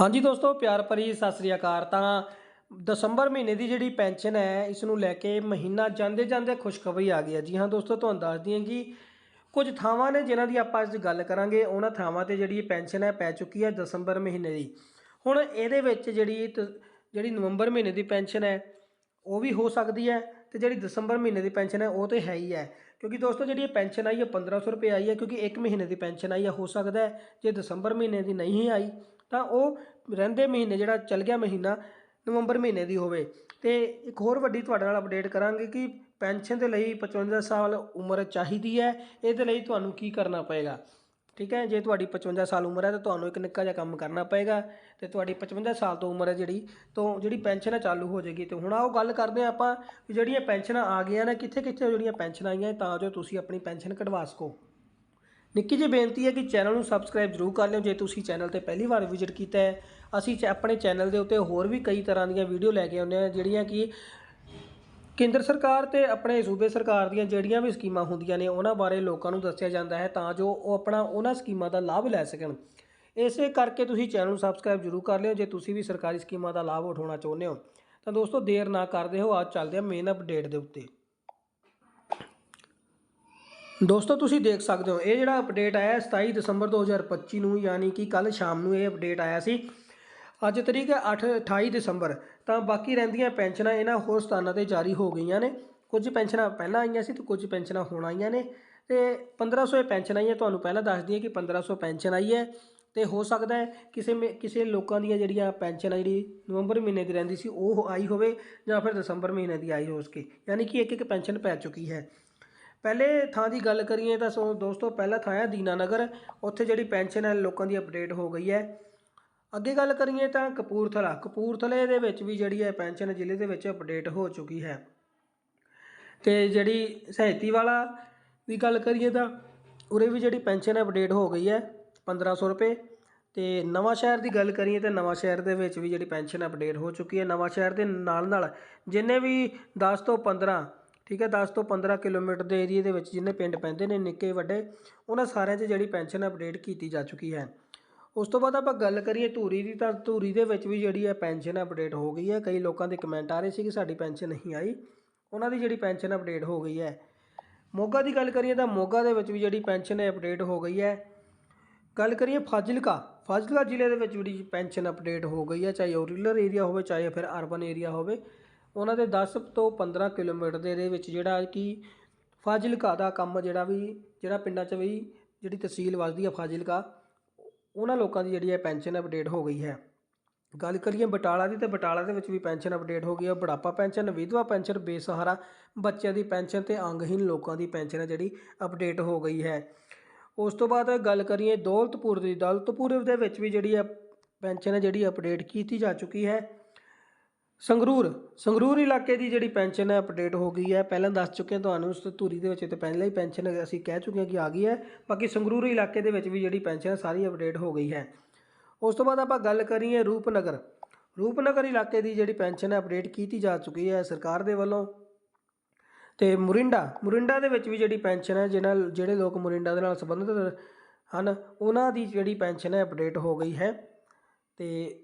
ਹਾਂਜੀ ਦੋਸਤੋ, ਪਿਆਰ ਭਰੀ ਸਤਿ ਸ੍ਰੀ ਅਕਾਲ। ਤਾਂ ਦਸੰਬਰ ਮਹੀਨੇ ਦੀ ਜਿਹੜੀ ਪੈਨਸ਼ਨ ਹੈ ਇਸ ਨੂੰ ਲੈ ਕੇ ਮਹੀਨਾ ਜਾਂਦੇ ਜਾਂਦੇ ਖੁਸ਼ਖਬਰੀ ਆ ਗਈ ਹੈ। ਜੀ ਹਾਂ ਦੋਸਤੋ, ਤੁਹਾਨੂੰ ਦੱਸ ਦਈਏ ਕਿ ਕੁਝ ਥਾਵਾਂ ਨੇ ਜਿਨ੍ਹਾਂ ਦੀ ਆਪਾਂ ਅੱਜ ਗੱਲ ਕਰਾਂਗੇ। ਉਹਨਾਂ ਥਾਵਾਂ ਤੇ ਜਿਹੜੀ ਪੈਨਸ਼ਨ ਹੈ, ਪੈ ਚੁੱਕੀ ਹੈ ਦਸੰਬਰ ਮਹੀਨੇ ਦੀ। ਹੁਣ ਇਹਦੇ ਵਿੱਚ ਜਿਹੜੀ ਤ- ਜਿਹੜੀ ਨਵੰਬਰ ਮਹੀਨੇ ਦੀ ਪੈਨਸ਼ਨ ਹੈ, ਉਹ ਵੀ ਹੋ ਸਕਦੀ ਹੈ ਤੇ ਜਿਹੜੀ ਦਸੰਬਰ ਮਹੀਨੇ ਦੀ ਪੈਨਸ਼ਨ ਹੈ, ਉਹ ਤੇ ਹੈ ਹੀ ਹੈ। ਕਿਉਂਕਿ ਦੋਸਤੋ, ਜਿਹੜੀ ਇਹ ਪੈਨਸ਼ਨ ਆਈ ਹੈ 1500 ਰੁਪਏ ਆਈ ਹੈ, ਕਿਉਂਕਿ ਇੱਕ ਮਹੀਨੇ ਦੀ ਪੈਨਸ਼ਨ ਆਈ ਹੈ, ਹੋ ਸਕਦਾ ਹੈ ਜੇ ਦਸੰਬਰ ਮਹੀਨੇ ਦੀ ਨਹੀਂ ਆਈ ਤਾਂ ਉਹ ਰਹਿੰਦੇ ਮਹੀਨੇ ਜਿਹੜਾ ਚੱਲ ਗਿਆ ਮਹੀਨਾ, ਨਵੰਬਰ ਮਹੀਨੇ ਦੀ ਹੋਵੇ। ਤੇ ਇੱਕ ਹੋਰ ਵੱਡੀ ਤੁਹਾਡੇ ਨਾਲ ਅਪਡੇਟ ਕਰਾਂਗੇ ਕਿ ਪੈਨਸ਼ਨ ਦੇ ਲਈ 55 ਸਾਲ ਉਮਰ ਚਾਹੀਦੀ ਹੈ, ਇਹਦੇ ਲਈ ਤੁਹਾਨੂੰ ਕੀ ਕਰਨਾ ਪਏਗਾ? ਠੀਕ ਹੈ, ਜੇ ਤੁਹਾਡੀ 55 ਸਾਲ ਉਮਰ ਹੈ ਤਾਂ ਤੁਹਾਨੂੰ ਇੱਕ ਨਿੱਕਾ ਜਿਹਾ ਕੰਮ ਕਰਨਾ ਪਏਗਾ। ਤੇ ਤੁਹਾਡੀ 55 ਸਾਲ ਤੋਂ ਉਮਰ ਹੈ ਜਿਹੜੀ, ਤੋਂ ਜਿਹੜੀ ਪੈਨਸ਼ਨ ਹੈ ਚਾਲੂ ਹੋ ਜਾਏਗੀ। ਤੇ ਹੁਣ ਆਓ ਗੱਲ ਕਰਦੇ ਹਾਂ ਆਪਾਂ ਜਿਹੜੀਆਂ ਪੈਨਸ਼ਨਾਂ ਆ ਗਈਆਂ ਨੇ ਕਿੱਥੇ ਕਿੱਥੇ ਜਿਹੜੀਆਂ ਪੈਨਸ਼ਨਾਂ ਆਈਆਂ ਤਾਂ ਜੋ ਤੁਸੀਂ ਆਪਣੀ ਪੈਨਸ਼ਨ ਕਢਵਾ ਸਕੋ। ਨਿੱਕੀ ਜਿਹੀ ਬੇਨਤੀ ਹੈ ਕਿ ਚੈਨਲ ਨੂੰ ਸਬਸਕ੍ਰਾਈਬ ਜ਼ਰੂਰ ਕਰ ਲਿਓ। ਜੇ ਤੁਸੀਂ ਚੈਨਲ ਤੇ ਪਹਿਲੀ ਵਾਰ ਵਿਜ਼ਿਟ ਕੀਤਾ ਹੈ, ਅਸੀਂ ਚ- ਆਪਣੇ ਚੈਨਲ ਦੇ ਉੱਤੇ ਹੋਰ ਵੀ ਕਈ ਤਰ੍ਹਾਂ ਦੀਆਂ ਵੀਡੀਓ ਲੈ ਕੇ ਆਉਂਦੇ ਹਾਂ, ਜਿਹੜੀਆਂ ਕਿ ਕੇਂਦਰ ਸਰਕਾਰ ਤੇ ਆਪਣੇ ਸੂਬੇ ਸਰਕਾਰ ਦੀਆਂ ਜਿਹੜੀਆਂ ਵੀ ਸਕੀਮਾਂ ਹੁੰਦੀਆਂ ਨੇ, ਉਹਨਾਂ ਬਾਰੇ ਲੋਕਾਂ ਨੂੰ ਦੱਸਿਆ ਜਾਂਦਾ ਹੈ ਤਾਂ ਜੋ ਉਹ ਆਪਣਾ ਉਹਨਾਂ ਸਕੀਮਾਂ ਦਾ ਲਾਭ ਲੈ ਸਕਣ। ਇਸੇ ਕਰਕੇ ਤੁਸੀਂ ਚੈਨਲ ਨੂੰ ਸਬਸਕ੍ਰਾਈਬ ਜ਼ਰੂਰ ਕਰ ਲਿਓ, ਜੇ ਤੁਸੀਂ ਵੀ ਸਰਕਾਰੀ ਸਕੀਮਾਂ ਦਾ ਲਾਭ ਉਠਾਉਣਾ ਚਾਹੁੰਦੇ ਹੋ। ਤਾਂ ਦੋਸਤੋ, ਦੇਰ ਨਾ ਕਰਦੇ ਹੋ, ਅੱਜ ਚੱਲਦੇ ਹਾਂ ਮੇਨ ਅਪਡੇਟ ਦੇ ਉੱਤੇ। ਦੋਸਤੋ, ਤੁਸੀਂ ਦੇਖ ਸਕਦੇ ਹੋ, ਇਹ ਜਿਹੜਾ ਅਪਡੇਟ ਆਇਆ ਹੈ 27 ਦਸੰਬਰ 2025 ਨੂੰ, ਯਾਨੀ ਕਿ ਕੱਲ ਸ਼ਾਮ ਨੂੰ ਇਹ ਅਪਡੇਟ ਆਇਆ ਸੀ। ਅੱਜ ਤਰੀਕ ਹੈ 8 28 ਦਸੰਬਰ, ਤਾਂ ਬਾਕੀ ਰਹਿੰਦੀਆਂ ਪੈਨਸ਼ਨਾਂ ਇਹਨਾਂ ਹੋਰ ਸਥਾਨਾਂ ਤੇ ਜਾਰੀ ਹੋ ਗਈਆਂ ਨੇ। ਕੁਝ ਪੈਨਸ਼ਨਾਂ ਪਹਿਲਾਂ ਆਈਆਂ ਸੀ ਤੇ ਕੁਝ ਪੈਨਸ਼ਨਾਂ ਹੁਣ ਆਈਆਂ ਨੇ। ਤੇ 1500 ਇਹ ਪੈਨਸ਼ਨ ਆਈ ਹੈ, ਤੁਹਾਨੂੰ ਪਹਿਲਾਂ ਦੱਸ ਦਈਏ ਕਿ 1500 ਪੈਨਸ਼ਨ ਆਈ ਹੈ। ਤੇ ਹੋ ਸਕਦਾ ਹੈ ਕਿਸੇ ਮੇ- ਕਿਸੇ ਲੋਕਾਂ ਦੀਆਂ ਜਿਹੜੀਆਂ ਪੈਨਸ਼ਨ ਆ ਜਿਹੜੀ ਨਵੰਬਰ ਮਹੀਨੇ ਦੀ ਰਹਿੰਦੀ ਸੀ, ਉਹ ਆਈ ਹੋਵੇ ਜਾਂ ਫਿਰ ਦਸੰਬਰ ਮਹੀਨੇ ਦੀ ਆਈ ਹੋ ਸਕੇ ਯਾਨੀ ਕਿ ਇੱਕ ਇੱਕ ਪੈਨਸ਼ਨ ਪੈ ਚੁੱਕੀ ਹੈ। ਪਹਿਲੇ ਥਾਂ ਦੀ ਗੱਲ ਕਰੀਏ ਤਾਂ ਸੋ ਦੋਸਤੋ, ਪਹਿਲਾ ਥਾਂ ਹੈ ਦੀਨਾਨਗਰ। ਉੱਥੇ ਜਿਹੜੀ ਪੈਨਸ਼ਨ ਹੈ, ਲੋਕਾਂ ਦੀ ਅਪਡੇਟ ਹੋ ਗਈ ਹੈ। ਅੱਗੇ ਗੱਲ ਕਰੀਏ ਤਾਂ ਕਪੂਰਥਲਾ। ਕਪੂਰਥਲੇ ਦੇ ਵਿੱਚ ਵੀ ਜਿਹੜੀ ਹੈ, ਪੈਨਸ਼ਨ ਜ਼ਿਲ੍ਹੇ ਦੇ ਵਿੱਚ ਅਪਡੇਟ ਹੋ ਚੁੱਕੀ ਹੈ। ਤੇ ਜਿਹੜੀ ਸਹਾਇਤੀ ਵਾਲਾ ਦੀ ਗੱਲ ਕਰੀਏ ਤਾਂ ਉਰੇ ਵੀ ਜਿਹੜੀ ਪੈਨਸ਼ਨ ਹੈ ਅਪਡੇਟ ਹੋ ਗਈ ਹੈ 1500 ਰੁਪਏ। ਤੇ ਨਵਾਂ ਸ਼ਹਿਰ ਦੀ ਗੱਲ ਕਰੀਏ ਤਾਂ ਨਵਾਂ ਸ਼ਹਿਰ ਦੇ ਵਿੱਚ ਵੀ ਜਿਹੜੀ ਪੈਨਸ਼ਨ ਅਪਡੇਟ ਹੋ ਚੁੱਕੀ ਹੈ। ਨਵਾਂ ਸ਼ਹਿਰ ਦੇ ਨਾਲ ਨਾਲ ਜਿੰਨੇ ਵੀ 10 ਤੋਂ 15 ਠੀਕ ਹੈ 10 ਤੋਂ 15 ਕਿਲੋਮੀਟਰ ਦੇ ਏਰੀਏ ਦੇ ਵਿੱਚ ਜਿੰਨੇ ਪਿੰਡ ਪੈਂਦੇ ਨੇ, ਨਿੱਕੇ, ਵੱਡੇ, ਉਹਨਾਂ ਸਾਰਿਆਂ 'ਚ ਜਿਹੜੀ ਪੈਨਸ਼ਨ ਅਪਡੇਟ ਕੀਤੀ ਜਾ ਚੁੱਕੀ ਹੈ। ਉਸ ਤੋਂ ਬਾਅਦ ਆਪਾਂ ਗੱਲ ਕਰੀਏ ਧੂਰੀ ਦੀ, ਤਾਂ ਧੂਰੀ ਦੇ ਵਿੱਚ ਵੀ ਜਿਹੜੀ ਹੈ ਪੈਨਸ਼ਨ ਅਪਡੇਟ ਹੋ ਗਈ ਹੈ। ਕਈ ਲੋਕਾਂ ਦੇ ਕਮੈਂਟ ਆ ਰਹੇ ਸੀ ਕਿ ਸਾਡੀ ਪੈਨਸ਼ਨ ਨਹੀਂ ਆਈ। ਉਹਨਾਂ ਦੀ ਜਿਹੜੀ ਪੈਨਸ਼ਨ ਅਪਡੇਟ ਹੋ ਗਈ ਹੈ। ਮੋਗਾ ਦੀ ਗੱਲ ਕਰੀਏ ਤਾਂ ਮੋਗਾ ਦੇ ਵਿੱਚ ਵੀ ਜਿਹੜੀ ਪੈਨਸ਼ਨ ਹੈ ਅਪਡੇਟ ਹੋ ਗਈ ਹੈ। ਗੱਲ ਕਰੀਏ ਫਾਜ਼ਿਲਕਾ ਫਾਜ਼ਿਲਕਾ ਜ਼ਿਲ੍ਹੇ ਦੇ ਵਿੱਚ ਜਿਹੜੀ ਪੈਨਸ਼ਨ ਅਪਡੇਟ ਹੋ ਗਈ ਹੈ, ਚਾਹੇ ਉਹ ਰੂਰਲ ਏਰੀਆ ਹੋਵੇ, ਚਾਹੇ ਫਿਰ ਅਰਬਨ ਏਰੀਆ ਹੋਵੇ। ਉਹਨਾਂ ਦੇ 10 ਤੋਂ 15 ਕਿਲੋਮੀਟਰ ਦੇ ਦੇ ਵਿੱਚ ਜਿਹੜਾ ਕਿ ਫਾਜ਼ਿਲਕਾ ਦਾ ਕੰਮ ਜਿਹੜਾ ਵੀ, ਜਿਹੜਾ ਪਿੰਡਾਂ 'ਚ ਵੀ ਜਿਹੜੀ ਤਹਿਸੀਲ ਵੱਸਦੀ ਹੈ ਫਾਜ਼ਿਲਕਾ, ਉਹਨਾਂ ਲੋਕਾਂ ਦੀ ਜਿਹੜੀ ਹੈ ਪੈਨਸ਼ਨ ਅਪਡੇਟ ਹੋ ਗਈ ਹੈ। ਗੱਲ ਕਰੀਏ ਬਟਾਲਾ ਦੀ, ਤੇ ਬਟਾਲਾ ਦੇ ਵਿੱਚ ਵੀ ਪੈਨਸ਼ਨ ਅਪਡੇਟ ਹੋ ਗਈ ਹੈ। ਬੁਢਾਪਾ ਪੈਨਸ਼ਨ, ਵਿਧਵਾ ਪੈਨਸ਼ਨ, ਬੇਸਹਾਰਾ, ਬੱਚਿਆਂ ਦੀ ਪੈਨਸ਼ਨ ਤੇ ਅੰਗਹੀਨ ਲੋਕਾਂ ਦੀ ਪੈਨਸ਼ਨ ਹੈ ਜਿਹੜੀ ਅਪਡੇਟ ਹੋ ਗਈ ਹੈ। ਉਸ ਤੋਂ ਬਾਅਦ ਗੱਲ ਕਰੀਏ ਦੌਲਤਪੁਰ ਦੀ, ਦੌਲਤਪੁਰ ਦੇ ਵਿੱਚ ਵੀ ਜਿਹੜੀ ਹੈ ਪੈਨਸ਼ਨ ਹੈ ਜਿਹੜੀ ਅਪਡੇਟ ਕੀਤੀ ਜਾ ਚੁੱਕੀ ਹੈ। ਸੰਗਰੂਰ ਸੰਗਰੂਰ ਇਲਾਕੇ ਦੀ ਜਿਹੜੀ ਪੈਨਸ਼ਨ ਹੈ ਅਪਡੇਟ ਹੋ ਗਈ ਹੈ, ਪਹਿਲਾਂ ਦੱਸ ਚੁੱਕੇ ਹਾਂ ਤੁਹਾਨੂੰ, ਉਸ ਧੂਰੀ ਦੇ ਵਿੱਚ ਤੇ ਪਹਿਲਾਂ ਹੀ ਪੈਨਸ਼ਨ ਅਸੀਂ ਕਹਿ ਚੁੱਕੇ ਹਾਂ ਕਿ ਆ ਗਈ ਹੈ, ਬਾਕੀ ਸੰਗਰੂਰ ਇਲਾਕੇ ਦੇ ਵਿੱਚ ਵੀ ਜਿਹੜੀ ਪੈਨਸ਼ਨ ਹੈ ਸਾਰੀ ਅਪਡੇਟ ਹੋ ਗਈ ਹੈ। ਉਸ ਤੋਂ ਬਾਅਦ ਆਪਾਂ ਗੱਲ ਕਰੀਏ ਰੂਪਨਗਰ ਰੂਪਨਗਰ ਇਲਾਕੇ ਦੀ ਜਿਹੜੀ ਪੈਨਸ਼ਨ ਹੈ ਅਪਡੇਟ ਕੀਤੀ ਜਾ ਚੁੱਕੀ ਹੈ ਸਰਕਾਰ ਦੇ ਵੱਲੋਂ। ਤੇ ਮੁਰਿੰਡਾ ਮੁਰਿੰਡਾ ਦੇ ਵਿੱਚ ਵੀ ਜਿਹੜੀ ਪੈਨਸ਼ਨ ਹੈ, ਜਿਹਨਾਂ, ਜਿਹੜੇ ਲੋਕ ਮੁਰਿੰਡਾ ਦੇ ਨਾਲ ਸੰਬੰਧਿਤ ਹਨ, ਉਹਨਾਂ ਦੀ ਜਿਹੜੀ ਪੈਨਸ਼ਨ ਹੈ ਅਪਡੇਟ ਹੋ ਗਈ ਹੈ। ਤੇ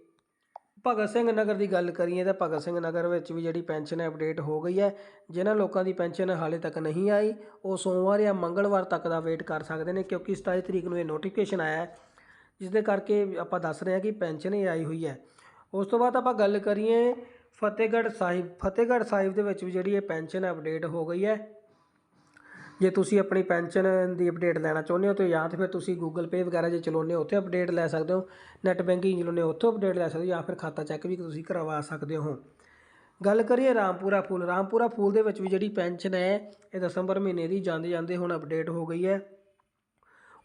ਭਗਤ ਸਿੰਘ ਨਗਰ ਦੀ ਗੱਲ ਕਰੀਏ ਤਾਂ ਭਗਤ ਸਿੰਘ ਨਗਰ ਵਿੱਚ ਵੀ ਜਿਹੜੀ ਪੈਨਸ਼ਨ ਅਪਡੇਟ ਹੋ ਗਈ ਹੈ, ਜਿਨ੍ਹਾਂ ਲੋਕਾਂ ਦੀ ਪੈਨਸ਼ਨ ਹਾਲੇ ਤੱਕ ਨਹੀਂ ਆਈ, ਉਹ ਸੋਮਵਾਰ ਜਾਂ ਮੰਗਲਵਾਰ ਤੱਕ ਦਾ ਵੇਟ ਕਰ ਸਕਦੇ ਨੇ ਕਿਉਂਕਿ 27 ਤਰੀਕ ਨੂੰ ਇਹ ਨੋਟੀਫਿਕੇਸ਼ਨ ਆਇਆ ਹੈ ਜਿਸ ਦੇ ਕਰਕੇ ਆਪਾਂ ਦੱਸ ਰਹੇ ਹਾਂ ਕਿ ਪੈਨਸ਼ਨ ਹੀ ਆਈ ਹੋਈ ਹੈ। ਉਸ ਤੋਂ ਬਾਅਦ ਆਪਾਂ ਗੱਲ ਕਰੀਏ ਫਤਿਹਗੜ੍ਹ ਸਾਹਿਬ ਫਤਿਹਗੜ੍ਹ ਸਾਹਿਬ ਦੇ ਵਿੱਚ ਵੀ ਜਿਹੜੀ ਇਹ ਪੈਨਸ਼ਨ ਅਪਡੇਟ ਹੋ ਗਈ ਹੈ ਜੇ ਤੁਸੀਂ ਆਪਣੀ ਪੈਨਸ਼ਨ ਦੀ ਅਪਡੇਟ ਲੈਣਾ ਚਾਹੁੰਦੇ ਹੋ ਤਾਂ ਜਾਂ ਤਾਂ ਫਿਰ ਤੁਸੀਂ ਗੂਗਲ ਪੇ ਵਗੈਰਾ ਜੇ ਚਲਾਉਂਦੇ ਹੋ, ਉੱਥੇ ਅਪਡੇਟ ਲੈ ਸਕਦੇ ਹੋ। ਨੈਟ ਬੈਂਕਿੰਗ ਚਲਾਉਂਦੇ ਹੋ, ਉੱਥੋਂ ਅਪਡੇਟ ਲੈ ਸਕਦੇ ਹੋ ਜਾਂ ਫਿਰ ਖਾਤਾ ਚੈੱਕ ਵੀ ਤੁਸੀਂ ਕਰਵਾ ਸਕਦੇ ਹੋ। ਗੱਲ ਕਰੀਏ ਰਾਮਪੁਰਾ ਫੂਲ ਰਾਮਪੁਰਾ ਫੂਲ ਦੇ ਵਿੱਚ ਵੀ ਜਿਹੜੀ ਪੈਨਸ਼ਨ ਹੈ, ਇਹ ਦਸੰਬਰ ਮਹੀਨੇ ਦੀ ਜਾਂਦੇ ਜਾਂਦੇ ਹੁਣ ਅਪਡੇਟ ਹੋ ਗਈ ਹੈ।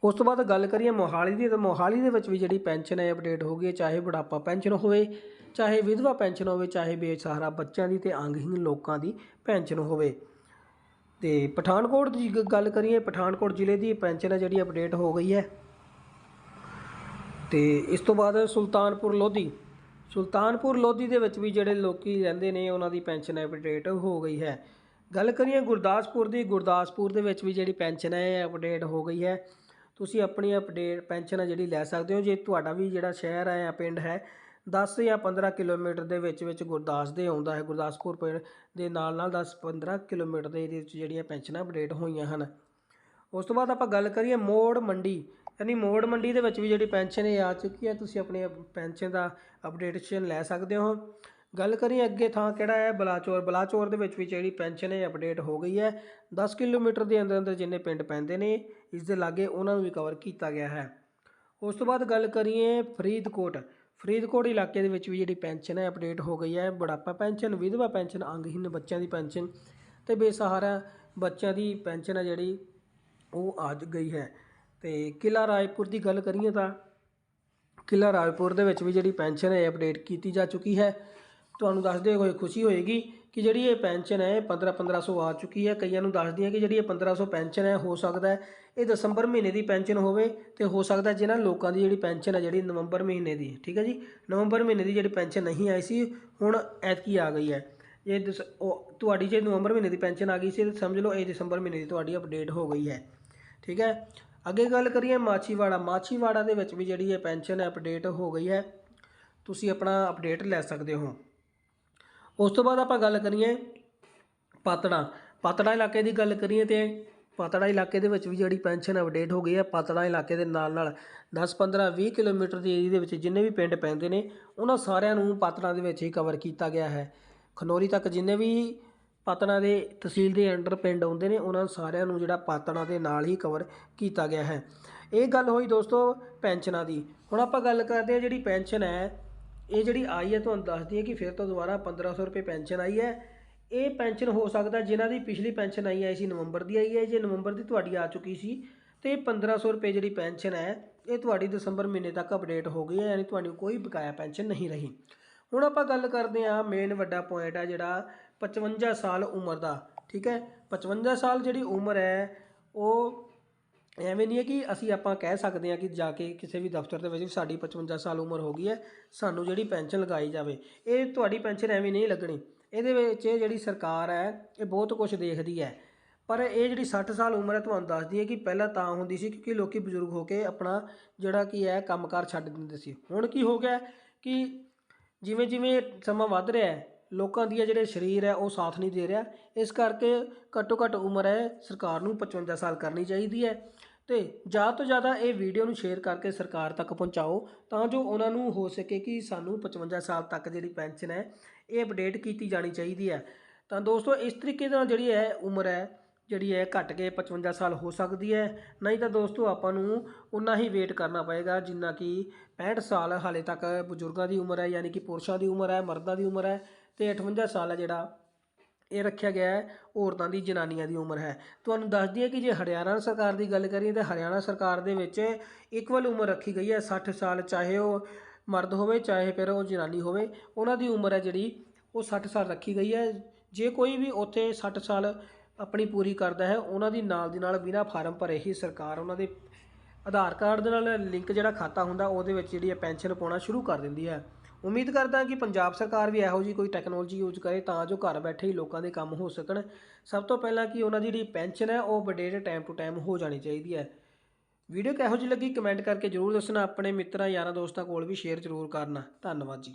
ਉਸ ਤੋਂ ਬਾਅਦ ਗੱਲ ਕਰੀਏ ਮੋਹਾਲੀ ਦੀ, ਤਾਂ ਮੋਹਾਲੀ ਦੇ ਵਿੱਚ ਵੀ ਜਿਹੜੀ ਪੈਨਸ਼ਨ ਹੈ, ਅਪਡੇਟ ਹੋ ਗਈ ਹੈ, ਚਾਹੇ ਬੁਢਾਪਾ ਪੈਨਸ਼ਨ ਹੋਵੇ, ਚਾਹੇ ਵਿਧਵਾ ਪੈਨਸ਼ਨ ਹੋਵੇ, ਚਾਹੇ ਬੇਸਹਾਰਾ ਬੱਚਿਆਂ ਦੀ ਤੇ ਅੰਗਹੀਨ ਲੋਕਾਂ ਦੀ ਪੈਨਸ਼ਨ ਹੋਵੇ। ਤੇ ਪਠਾਨਕੋਟ ਦੀ ਗ- ਗੱਲ ਕਰੀਏ, ਪਠਾਨਕੋਟ ਜ਼ਿਲ੍ਹੇ ਦੀ ਪੈਨਸ਼ਨ ਹੈ ਜਿਹੜੀ ਅਪਡੇਟ ਹੋ ਗਈ ਹੈ। ਤੇ ਇਸ ਤੋਂ ਬਾਅਦ ਸੁਲਤਾਨਪੁਰ ਲੋਧੀ। ਸੁਲਤਾਨਪੁਰ ਲੋਧੀ ਦੇ ਵਿੱਚ ਵੀ ਜਿਹੜੇ ਲੋਕੀ ਰਹਿੰਦੇ ਨੇ, ਉਹਨਾਂ ਦੀ ਪੈਨਸ਼ਨ ਅਪਡੇਟ ਹੋ ਗਈ ਹੈ। ਗੱਲ ਕਰੀਏ ਗੁਰਦਾਸਪੁਰ ਦੀ, ਗੁਰਦਾਸਪੁਰ ਦੇ ਵਿੱਚ ਵੀ ਜਿਹੜੀ ਪੈਨਸ਼ਨ ਹੈ ਅਪਡੇਟ ਹੋ ਗਈ ਹੈ। ਤੁਸੀਂ ਆਪਣੀ ਅਪਡੇਟ ਪੈਨਸ਼ਨ ਹੈ ਜਿਹੜੀ ਲੈ ਸਕਦੇ ਹੋ। ਜੇ ਤੁਹਾਡਾ ਵੀ ਜਿਹੜਾ ਸ਼ਹਿਰ ਹੈ ਜਾਂ ਪਿੰਡ ਹੈ 10 ਜਾਂ 15 ਕਿਲੋਮੀਟਰ ਦੇ ਵਿੱਚ ਵਿੱਚ ਗੁਰਦਾਸ ਦੇ ਆਉਂਦਾ ਹੈ। ਗੁਰਦਾਸਪੁਰ ਪਿੰਡ ਦੇ ਨਾਲ ਨਾਲ 10 15 ਕਿਲੋਮੀਟਰ ਦੇ ਏਰੀਏ ਵਿੱਚ ਜਿਹੜੀਆਂ ਪੈਨਸ਼ਨਾਂ ਅਪਡੇਟ ਹੋਈਆਂ ਹਨ। ਉਸ ਤੋਂ ਬਾਅਦ ਆਪਾਂ ਗੱਲ ਕਰੀਏ ਮੋੜ ਮੰਡੀ। ਯਾਨੀ ਮੋੜ ਮੰਡੀ ਦੇ ਵਿੱਚ ਵੀ ਜਿਹੜੀ ਪੈਨਸ਼ਨ ਇਹ ਆ ਚੁੱਕੀ ਹੈ, ਤੁਸੀਂ ਆਪਣੀ ਪੈਨਸ਼ਨ ਦਾ ਅਪਡੇਟੇਸ਼ਨ ਲੈ ਸਕਦੇ ਹੋ। ਗੱਲ ਕਰੀਏ ਅੱਗੇ ਥਾਂ ਕਿਹੜਾ ਹੈ? ਬਲਾਚੌਰ। ਬਲਾਚੌਰ ਦੇ ਵਿੱਚ ਵੀ ਜਿਹੜੀ ਪੈਨਸ਼ਨ ਹੈ ਅਪਡੇਟ ਹੋ ਗਈ ਹੈ। 10 ਕਿਲੋਮੀਟਰ ਦੇ ਅੰਦਰ ਅੰਦਰ ਜਿੰਨੇ ਪਿੰਡ ਪੈਂਦੇ ਨੇ, ਇਸ ਦੇ ਲਾਗੇ ਉਹਨਾਂ ਨੂੰ ਵੀ ਕਵਰ ਕੀਤਾ ਗਿਆ ਹੈ। ਉਸ ਤੋਂ ਬਾਅਦ ਗੱਲ ਕਰੀਏ ਫਰੀਦਕੋਟ। ਫਰੀਦਕੋਟ ਇਲਾਕੇ ਦੇ ਵਿੱਚ ਵੀ ਜਿਹੜੀ ਪੈਨਸ਼ਨ ਹੈ ਅਪਡੇਟ ਹੋ ਗਈ ਹੈ, ਬੁਢਾਪਾ ਪੈਨਸ਼ਨ, ਵਿਧਵਾ ਪੈਨਸ਼ਨ ਅੰਗਹੀਨ ਬੱਚਿਆਂ ਦੀ ਪੈਨਸ਼ਨ ਤੇ ਬੇਸਹਾਰਾ ਬੱਚਿਆਂ ਦੀ ਪੈਨਸ਼ਨ ਹੈ ਜਿਹੜੀ, ਉਹ ਆ ਗਈ ਹੈ। ਤੇ ਕਿਲਾ ਰਾਏਪੁਰ ਦੀ ਗੱਲ ਕਰੀਏ ਤਾਂ ਕਿਲਾ ਰਾਏਪੁਰ ਦੇ ਵਿੱਚ ਵੀ ਜਿਹੜੀ ਪੈਨਸ਼ਨ ਹੈ ਅਪਡੇਟ ਕੀਤੀ ਜਾ ਚੁੱਕੀ ਹੈ। ਤੁਹਾਨੂੰ ਦੱਸਦੇ ਹੋਏ ਖੁਸ਼ੀ ਹੋਏਗੀ। ਕਿ ਜਿਹੜੀ ਇਹ ਪੈਨਸ਼ਨ ਹੈ 15 1500 ਆ ਚੁੱਕੀ ਹੈ। ਕਈਆਂ ਨੂੰ ਦੱਸਦੀ ਹੈ ਕਿ ਜਿਹੜੀ ਇਹ 1500 ਪੈਨਸ਼ਨ ਹੈ, ਹੋ ਸਕਦਾ ਹੈ ਇਹ ਦਸੰਬਰ ਮਹੀਨੇ ਦੀ ਪੈਨਸ਼ਨ ਹੋਵੇ ਤੇ ਹੋ ਸਕਦਾ ਜਿਹਨਾਂ ਲੋਕਾਂ ਦੀ ਜਿਹੜੀ ਪੈਨਸ਼ਨ ਹੈ, ਜਿਹੜੀ ਨਵੰਬਰ ਮਹੀਨੇ ਦੀ ਠੀਕ ਹੈ ਜੀ? ਨਵੰਬਰ ਮਹੀਨੇ ਦੀ ਜਿਹੜੀ ਪੈਨਸ਼ਨ ਨਹੀਂ ਆਈ ਸੀ, ਹੁਣ ਐਤਕੀ ਆ ਗਈ ਹੈ। ਇਹ ਦਸ, ਉਹ ਤੁਹਾਡੀ ਜੇ ਨਵੰਬਰ ਮਹੀਨੇ ਦੀ ਪੈਨਸ਼ਨ ਆ ਗਈ ਸੀ ਸਮਝ ਲਓ ਇਹ ਦਸੰਬਰ ਮਹੀਨੇ ਦੀ ਤੁਹਾਡੀ ਅਪਡੇਟ ਹੋ ਗਈ ਹੈ। ਠੀਕ ਹੈ? ਅੱਗੇ ਗੱਲ ਕਰੀਏ ਮਾਛੀਵਾੜਾ। ਮਾਛੀਵਾੜਾ ਦੇ ਵਿੱਚ ਵੀ ਜਿਹੜੀ ਇਹ ਪੈਨਸ਼ਨ ਹੈ, ਅਪਡੇਟ ਹੋ ਗਈ ਹੈ। ਤੁਸੀਂ ਆਪਣਾ ਅਪਡੇਟ ਲੈ ਸਕਦੇ ਹੋ। ਉਸ ਤੋਂ ਬਾਅਦ ਆਪਾਂ ਗੱਲ ਕਰੀਏ ਪਾਤੜਾ। ਪਾਤੜਾ ਇਲਾਕੇ ਦੀ ਗੱਲ ਕਰੀਏ ਤੇ ਪਾਤੜਾ ਇਲਾਕੇ ਦੇ ਵਿੱਚ ਵੀ ਜਿਹੜੀ ਪੈਨਸ਼ਨ ਅਪਡੇਟ ਹੋ ਗਈ ਹੈ, ਪਾਤੜਾ ਇਲਾਕੇ ਦੇ ਨਾਲ ਨਾਲ 10 15 20 ਕਿਲੋਮੀਟਰ ਦੀ ਏਰੀਆ ਦੇ ਵਿੱਚ ਜਿੰਨੇ ਵੀ ਪਿੰਡ ਪੈਂਦੇ ਨੇ, ਉਹਨਾਂ ਸਾਰਿਆਂ ਨੂੰ ਪਾਤੜਾ ਦੇ ਵਿੱਚ ਹੀ ਕਵਰ ਕੀਤਾ ਗਿਆ ਹੈ। ਖਨੌਰੀ ਤੱਕ ਜਿੰਨੇ ਵੀ ਪਾਤੜਾ ਦੇ ਤਹਿਸੀਲ ਦੇ ਅੰਡਰ ਪਿੰਡ ਆਉਂਦੇ ਨੇ, ਉਹਨਾਂ ਸਾਰਿਆਂ ਨੂੰ ਜਿਹੜਾ ਪਾਤੜਾ ਦੇ ਨਾਲ ਹੀ ਕਵਰ ਕੀਤਾ ਗਿਆ ਹੈ। ਇਹ ਗੱਲ ਹੋਈ ਦੋਸਤੋ ਪੈਨਸ਼ਨਾਂ ਦੀ। ਹੁਣ ਆਪਾਂ ਗੱਲ ਕਰਦੇ ਹਾਂ ਜਿਹੜੀ ਪੈਨਸ਼ਨ ਹੈ ਇਹ ਜਿਹੜੀ ਆਈ ਹੈ, ਤੁਹਾਨੂੰ ਦੱਸਦੀ ਹੈ ਕਿ ਫਿਰ ਤੋਂ ਦੁਬਾਰਾ 1500 ਰੁਪਏ ਪੈਨਸ਼ਨ ਆਈ ਹੈ। ਇਹ ਪੈਨਸ਼ਨ ਹੋ ਸਕਦਾ ਜਿਨ੍ਹਾਂ ਦੀ ਪਿਛਲੀ ਪੈਨਸ਼ਨ ਆਈ ਆਈ ਸੀ ਨਵੰਬਰ ਦੀ ਆਈ ਹੈ। ਜੇ ਨਵੰਬਰ ਦੀ ਤੁਹਾਡੀ ਆ ਚੁੱਕੀ ਸੀ, ਤੇ 1500 ਰੁਪਏ ਜਿਹੜੀ ਪੈਨਸ਼ਨ ਹੈ, ਇਹ ਤੁਹਾਡੀ ਦਸੰਬਰ ਮਹੀਨੇ ਤੱਕ ਅਪਡੇਟ ਹੋ ਗਈ ਹੈ, ਯਾਨੀ ਤੁਹਾਨੂੰ ਕੋਈ ਬਕਾਇਆ ਪੈਨਸ਼ਨ ਨਹੀਂ ਰਹੀ। ਹੁਣ ਆਪਾਂ ਗੱਲ ਕਰਦੇ ਹਾਂ ਮੇਨ ਵੱਡਾ ਪੁਆਇੰਟ ਹੈ ਜਿਹੜਾ 55 ਸਾਲ ਉਮਰ ਦਾ, ਠੀਕ ਹੈ? 55 ਸਾਲ ਜਿਹੜੀ ਉਮਰ ਹੈ, ਉਹ ਐਵੇਂ ਨਹੀਂ ਹੈ ਕਿ ਅਸੀਂ ਆਪਾਂ ਕਹਿ ਸਕਦੇ ਹਾਂ ਕਿ ਜਾ ਕੇ ਕਿਸੇ ਵੀ ਦਫ਼ਤਰ ਦੇ ਵਿੱਚ ਵੀ ਸਾਡੀ 55 ਸਾਲ ਉਮਰ ਹੋ ਗਈ ਹੈ, ਸਾਨੂੰ ਜਿਹੜੀ ਪੈਨਸ਼ਨ ਲਗਾਈ ਜਾਵੇ, ਇਹ ਤੁਹਾਡੀ ਪੈਨਸ਼ਨ ਐਵੇਂ ਨਹੀਂ ਲੱਗਣੀ। ਇਹਦੇ ਵਿੱਚ ਇਹ ਜਿਹੜੀ ਸਰਕਾਰ ਹੈ, ਇਹ ਬਹੁਤ ਕੁਝ ਦੇਖਦੀ ਹੈ। ਪਰ ਇਹ ਜਿਹੜੀ 60 ਸਾਲ ਉਮਰ ਹੈ, ਤੁਹਾਨੂੰ ਦੱਸਦੀ ਹੈ ਕਿ ਪਹਿਲਾਂ ਤਾਂ ਹੁੰਦੀ ਸੀ ਕਿਉਂਕਿ ਲੋਕੀ ਬਜ਼ੁਰਗ ਹੋ ਕੇ ਆਪਣਾ ਜਿਹੜਾ ਕੀ ਹੈ, ਕੰਮਕਾਰ ਛੱਡ ਦਿੰਦੇ ਸੀ। ਹੁਣ ਕੀ ਹੋ ਗਿਆ ਕਿ ਜਿਵੇਂ ਜਿਵੇਂ ਸਮਾਂ ਵੱਧ ਰਿਹਾ ਹੈ, ਲੋਕਾਂ ਦੀ ਜਿਹੜੇ ਸਰੀਰ ਹੈ, ਉਹ ਸਾਥ ਨਹੀਂ ਦੇ ਰਿਹਾ। ਇਸ ਕਰਕੇ ਘੱਟੋ ਘੱਟ ਉਮਰ ਹੈ, ਸਰਕਾਰ ਨੂੰ 55 ਸਾਲ ਕਰਨੀ ਚਾਹੀਦੀ ਹੈ। ਤੇ ਜ਼ਿਆਦਾ ਤੋਂ ਜ਼ਿਆਦਾ ਇਹ ਵੀਡੀਓ ਨੂੰ ਸ਼ੇਅਰ ਕਰਕੇ ਸਰਕਾਰ ਤੱਕ ਪਹੁੰਚਾਓ, ਤਾਂ ਜੋ ਉਹਨਾਂ ਨੂੰ ਹੋ ਸਕੇ ਕਿ ਸਾਨੂੰ 55 ਸਾਲ ਤੱਕ ਜਿਹੜੀ ਪੈਨਸ਼ਨ ਹੈ, ਇਹ ਅਪਡੇਟ ਕੀਤੀ ਜਾਣੀ ਚਾਹੀਦੀ ਹੈ। ਤਾਂ ਦੋਸਤੋ, ਇਸ ਤਰੀਕੇ ਨਾਲ ਜਿਹੜੀ ਹੈ ਉਮਰ ਹੈ, ਜਿਹੜੀ ਹੈ ਘਟ ਕੇ 55 ਸਾਲ ਹੋ ਸਕਦੀ ਹੈ। ਨਹੀਂ ਤਾਂ ਦੋਸਤੋ, ਆਪਾਂ ਨੂੰ ਉਨਾ ਹੀ ਵੇਟ ਕਰਨਾ ਪਏਗਾ ਜਿੰਨਾ ਕਿ 65 ਸਾਲ ਹਾਲੇ ਤੱਕ ਬਜ਼ੁਰਗਾਂ ਦੀ ਉਮਰ ਹੈ, ਯਾਨੀ ਕਿ ਪੁਰਸ਼ਾਂ ਦੀ ਉਮਰ ਹੈ, ਮਰਦਾਂ ਦੀ ਉਮਰ ਹੈ ਤੇ 58 ਸਾਲ ਹੈ ਜਿਹੜਾ ਇਹ ਰੱਖਿਆ ਗਿਆ ਹੈ, ਔਰਤਾਂ ਦੀ ਜਨਾਨੀਆਂ ਦੀ ਉਮਰ ਹੈ। ਤੁਹਾਨੂੰ ਦੱਸ ਦਈਏ ਕਿ ਜੇ ਹਰਿਆਣਾ ਸਰਕਾਰ ਦੀ ਗੱਲ ਕਰੀਏ, ਤਾਂ ਹਰਿਆਣਾ ਸਰਕਾਰ ਦੇ ਵਿੱਚ ਇਕਵਲ ਉਮਰ ਰੱਖੀ ਗਈ ਹੈ 60 ਸਾਲ ਚਾਹੇ ਉਹ ਮਰਦ ਹੋਵੇ, ਚਾਹੇ ਫਿਰ ਉਹ ਜਨਾਨੀ ਹੋਵੇ, ਉਹਨਾਂ ਦੀ ਉਮਰ ਹੈ ਜਿਹੜੀ, ਉਹ 60 ਸਾਲ ਰੱਖੀ ਗਈ ਹੈ। ਜੇ ਕੋਈ ਵੀ ਉੱਥੇ 60 ਸਾਲ ਆਪਣੀ ਪੂਰੀ ਕਰਦਾ ਹੈ, ਉਹਨਾਂ ਦੀ ਨਾਲ ਦੀ ਨਾਲ ਬਿਨਾ ਫਾਰਮ ਭਰੇ ਹੀ ਸਰਕਾਰ ਉਹਨਾਂ ਦੇ ਆਧਾਰ ਕਾਰਡ ਦੇ ਨਾਲ ਲਿੰਕ ਜਿਹੜਾ ਖਾਤਾ ਹੁੰਦਾ, ਉਹਦੇ ਵਿੱਚ ਜਿਹੜੀ ਹੈ ਪੈਨਸ਼ਨ ਪਾਉਣਾ ਸ਼ੁਰੂ ਕਰ ਦਿੰਦੀ ਹੈ। ਉਮੀਦ ਕਰਦਾ ਕਿ ਪੰਜਾਬ ਸਰਕਾਰ ਵੀ ਇਹੋ ਜਿਹੀ ਕੋਈ ਟੈਕਨੋਲੋਜੀ ਯੂਜ਼ ਕਰੇ ਤਾਂ ਜੋ ਘਰ ਬੈਠੇ ਹੀ ਲੋਕਾਂ ਦੇ ਕੰਮ ਹੋ ਸਕਣ। ਸਭ ਤੋਂ ਪਹਿਲਾਂ ਕਿ ਉਹਨਾਂ ਦੀ ਜਿਹੜੀ ਪੈਨਸ਼ਨ ਹੈ, ਉਹ ਅਪਡੇਟ ਟਾਈਮ ਟੂ ਟਾਈਮ ਹੋ ਜਾਣੀ ਚਾਹੀਦੀ ਹੈ। ਵੀਡੀਓ ਕਿਹੋ ਜਿਹੀ ਲੱਗੀ ਕਮੈਂਟ ਕਰਕੇ ਜਰੂਰ ਦੱਸਣਾ। ਆਪਣੇ ਮਿੱਤਰਾਂ, ਯਾਰਾਂ, ਦੋਸਤਾਂ ਕੋਲ ਵੀ ਸ਼ੇਅਰ ਜ਼ਰੂਰ ਕਰਨਾ। ਧੰਨਵਾਦ ਜੀ।